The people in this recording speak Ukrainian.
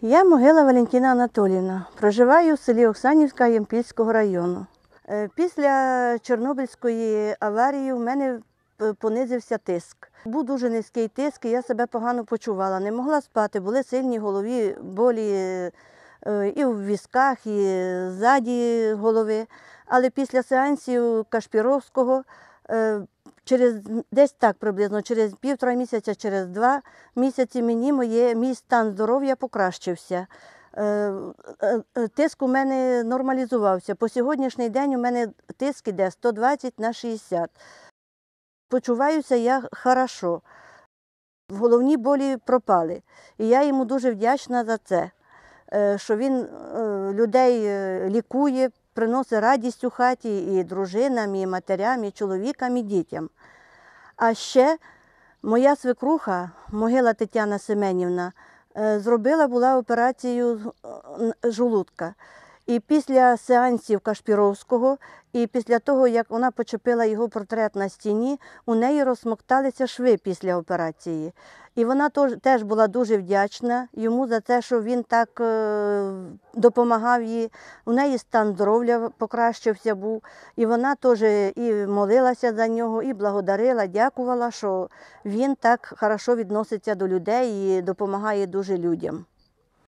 Я могила Валентина Анатоліївна. Проживаю в селі Оксанівська Ямпільського району. Е, Після Чорнобильської аварії в мене понизився тиск. Був дуже низький тиск, і я себе погано почувала. Не могла спати, були сильні голові болі е, і в візках, і ззаді голови. Але після сеансів Кашпіровського е, через десь так приблизно, через півтора місяця, через два місяці мені моє, мій стан здоров'я покращився. Е, е, е, Тиск у мене нормалізувався. По сьогоднішній день у мене тиск іде 120 на 60. Почуваюся я хорошо. Головні болі пропали. І я йому дуже вдячна за це, що він людей лікує, приносить радість у хаті і дружинам, і матерям, і чоловікам, і дітям. А ще моя свекруха, могила Тетяна Семенівна, е, зробила була операцію е, жолудка. І після сеансів Кашпіровського, і після того, як вона почепила його портрет на стіні, у неї розсмокталися шви після операції. І вона теж була дуже вдячна йому за те, що він так е, допомагав їй. У неї стан здоров'я покращився був. І вона теж і молилася за нього, і благодарила, дякувала, що він так хорошо відноситься до людей і допомагає дуже людям.